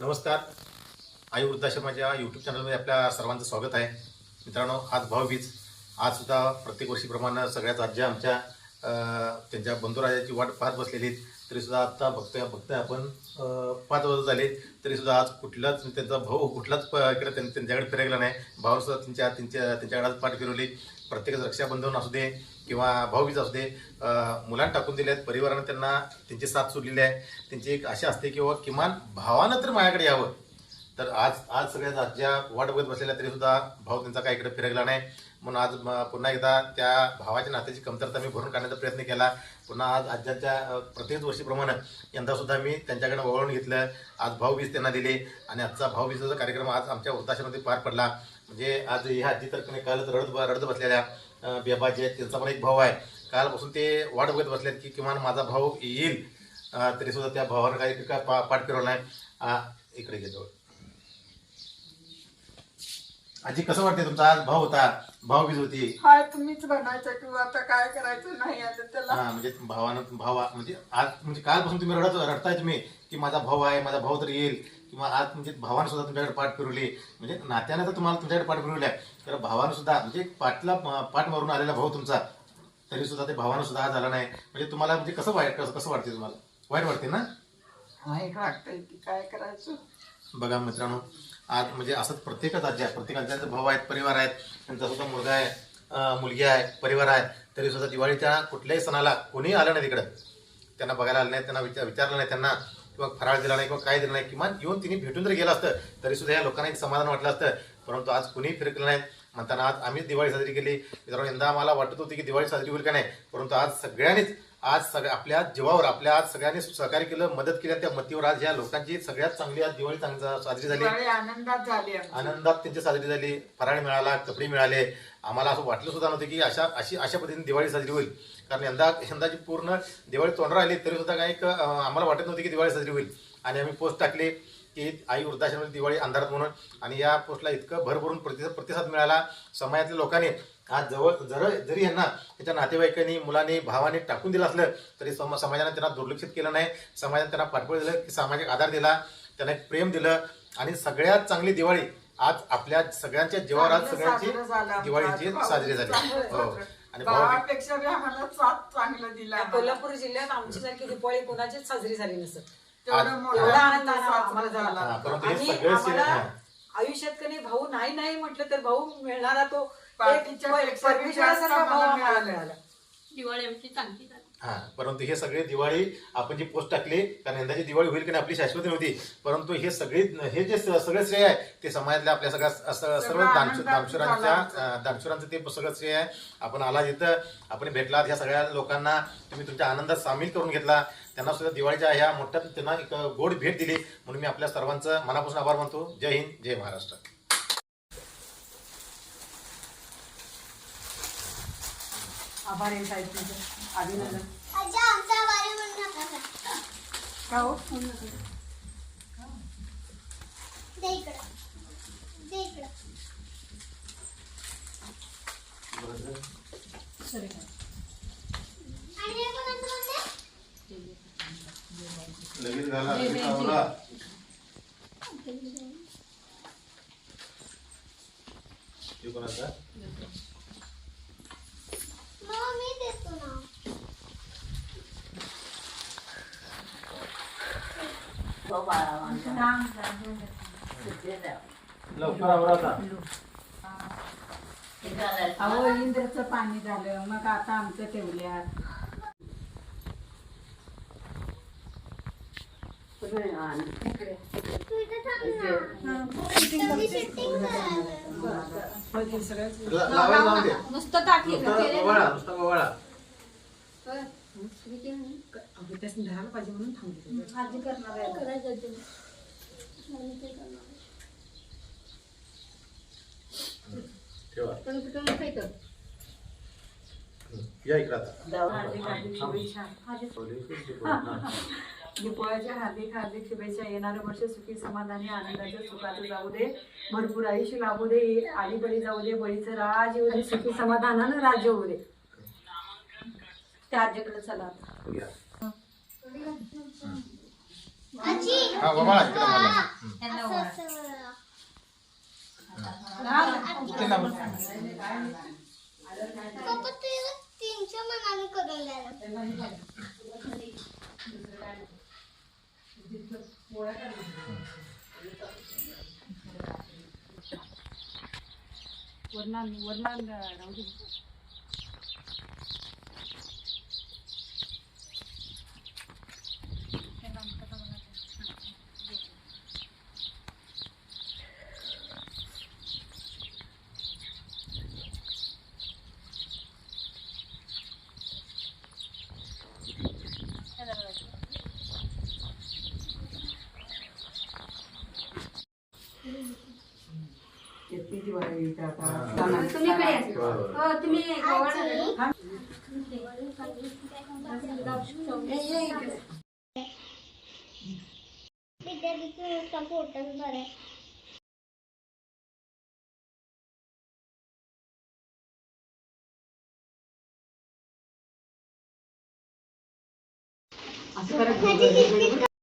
नमस्कार. आई वृद्धाश्रमाच्या यूट्यूब चॅनलमध्ये आपल्या सर्वांचं स्वागत आहे. मित्रांनो आज भाऊबीज आज सुद्धा प्रत्येक वर्षीप्रमाणे सगळ्याच आज्या आमच्या त्यांच्या बंधुराजाची वाट पाहत बसलेली तरीसुद्धा आत्ता बघतोय बघतोय आपण पाच वाजत झाले. तरीसुद्धा आज कुठलाच त्यांचा भाऊ कुठलाच प- इकडे त्यांच्याकडे फिरायला नाही. भाऊसुद्धा त्यांच्या त्यांच्या त्यांच्याकडे आज पाठ फिरवली. प्रत्येकच रक्षाबंधन असू दे किंवा भाऊबीज असू दे मुलांना टाकून दिले आहेत परिवारानं त्यांना त्यांची साथ सोडलेली आहे. त्यांची एक आशा असते की किमान भावानं तर माझ्याकडे यावं. तर आज आज सगळ्या आजच्या वाट बघत बसलेल्या तरी सुद्धा भाऊ त्यांचा काही इकडे फिरकला नाही. म्हणून आज पुन्हा एकदा त्या भावाच्या नात्याची कमतरता मी भरून काढण्याचा प्रयत्न केला. पुन्हा आज आजच्या प्रत्येक वर्षीप्रमाणे यंदा सुद्धा मी त्यांच्याकडे वळवून घेतलं. आज भाऊबीज त्यांना दिली आणि आजचा भाऊबीजेचा कार्यक्रम आज आमच्या वृद्धाश्रमामध्ये पार पडला. म्हणजे आज ह्या आजी तर कालच रडत रडत बसलेल्या बेबाजी आहेत. त्यांचा पण एक भाऊ आहे. कालपासून ते वाट बघत बसलेत की किमान माझा भाऊ येईल तरीसुद्धा तरी सुद्धा त्या भावानं काही का पा पाठ फिरवला नाही इकडे गेलो आजी कसं वाटते तुमचा आज? भाऊ होता भाऊबीज होती. हाय तुम्हीच बनायचं किंवा आता काय करायचं नाही आता त्याला. हा म्हणजे भावानं भावा म्हणजे आज म्हणजे कालपासून तुम्ही रडत रडताय तुम्ही की माझा भाऊ आहे माझा भाऊ तर येईल किंवा आज म्हणजे भावानं सुद्धा तुमच्याकडे पाठ फिरवली म्हणजे नात्यानं तर तुम्हाला तुमच्याकडे पाठ फिरवली आहे तर भावानं सुद्धा म्हणजे पाठला पाठ मारून आलेला भाऊ तुमचा तरी सुद्धा ते भावानं सुद्धा आज आला नाही. म्हणजे तुम्हाला म्हणजे कसं वाईट कसं कसं वाटते तुम्हाला? वाईट वाटते ना? वाईट वाटतंय की काय करायचं. बघा मित्रांनो आज म्हणजे असंच प्रत्येकच राज्य आहे. प्रत्येकाच्या भाऊ आहेत परिवार आहेत त्यांचा सुद्धा मुलगा आहे मुलगी आहे परिवार आहे. तरी सुद्धा दिवाळीच्या कुठल्याही सणाला कोणीही आलं नाही तिकडं. त्यांना बघायला आलं नाही त्यांना विचार विचारलं नाही त्यांना किंवा फराळ दिला नाही किंवा काय दिलं नाही. किमान येऊन तिने भेटून जरी गेलं असतं. तरी सुद्धा या लोकांना एक समाधान वाटलं असतं. परंतु आज कुणीही फिरकलं नाही. म्हणताना आज आम्हीच दिवाळी साजरी केली. मित्रांनो यंदा आम्हाला वाटत होती की दिवाळी साजरी होईल का नाही? परंतु आज सगळ्यांनीच आज सगळ्या आपल्या जीवावर आपल्या आज सगळ्यांनी सहकार्य केलं मदत केली त्या मतीवर आज या लोकांची सगळ्यात चांगली आज दिवाळी चांगली साजरी झाली. आनंदात झाली. आनंदात त्यांची साजरी झाली. फराळ मिळाला कपडे मिळाले. आम्हाला असं वाटलं सुद्धा नव्हतं की अशा अशी अशा पद्धतीने दिवाळी साजरी होईल. कारण यंदा यंदाची पूर्ण दिवाळी तोंड आली तरी सुद्धा काही आम्हाला वाटत नव्हती की दिवाळी साजरी होईल. आणि आम्ही पोस्ट टाकली की आई वृद्धाश्रमाची दिवाळी अंधारात म्हणून. आणि या पोस्टला इतकं भरभरून प्रतिसाद प्रतिसाद मिळाला. समाजातल्या लोकांनी आज जवळ जर जरी यांना त्याच्या नातेवाईकांनी मुलांनी भावाने टाकून दिलं असलं तरी सम समाजाने त्यांना दुर्लक्षित केलं नाही. समाजाने त्यांना पाठबळ दिलं की सामाजिक आधार दिला त्यांना एक प्रेम दिलं. आणि सगळ्यात चांगली दिवाळी आज आपल्या सगळ्यांच्या जीवावर आज सगळ्यांची आमचं. दिवाळीची आज साजरी झाली. हो. आणि भाऊ भावापेक्षा बी आम्हाला साथ चांगलं दिला कोल्हापूर जिल्ह्यात आमच्यासारखी दिवाळी कोणाचीच साजरी झाली नसत. एवढा आनंद आम्हाला. झाला. आयुष्यात कधी भाऊ नाही नाही म्हटलं तर भाऊ मिळणारा तो एक पाठीच्या प- पेक्षा बी परमेश्वरासारखा जास्त भाऊ आम्हाला आम्हाला मिळाला. मिळाला दिवाळी आमची चांगली झाली. हा परंतु हे सगळे दिवाळी आपण जी पोस्ट टाकली कारण यंदाची दिवाळी होईल की नाही आपली शाश्वती नव्हती परंतु हे सगळे हे जे सगळं श्रेय आहे ते समाजातल्या आपल्या सगळ्या स- सर्व. अं, दानशुरांचं ते सगळं श्रेय आहे. आपण आला इथं आपण भेटलात ह्या सगळ्या लोकांना तुम्ही तुमच्या आनंदात सामील करून घेतला. त्यांना सुद्धा दिवाळीच्या ह्या मोठ्या त्यांना एक गोड भेट दिली. म्हणून मी आपल्या सर्वांचं मनापासून आभार मानतो. जय हिंद जय महाराष्ट्र. आभार आहे साहेब तुमचं. अभिनंदन आजा आमचा वारे म्हणून नका का हो? दे इकडं. दे इकडं. आणि हे कोणाचं म्हणते लगेच झाला कोणाचा मग मी देतो ना लवकर आवरा अहो इंद्रचं पाणी झालं मग आता आमचं ठेवल्या तू इथं थांब ना तुझी shooting झालं. लावायला लावून दे नुसतं टाकी नुसता नुसता अगं त्यासनी धरायला पाहिजे म्हणून थांबले आधी करणार आहे करायचं ते. ठेवा पण. या इकडं हार्दिक हार्दिक शुभेच्छा येणारं वर्ष सुखी समाधानी आनंदाच्या सुखाचं जाऊ दे भरपूर आयुष्य लाभू दे आली बळी जाऊ दे बळीचं राज येऊ दे सुखी समाधानानं राज्य होऊ दे त्या आजीकडे चला आता या. आजी हा बाबा इकडे मला. असं असं इथे लावून. तुम्ही हो, तुम्ही विद्यार्थी असं करत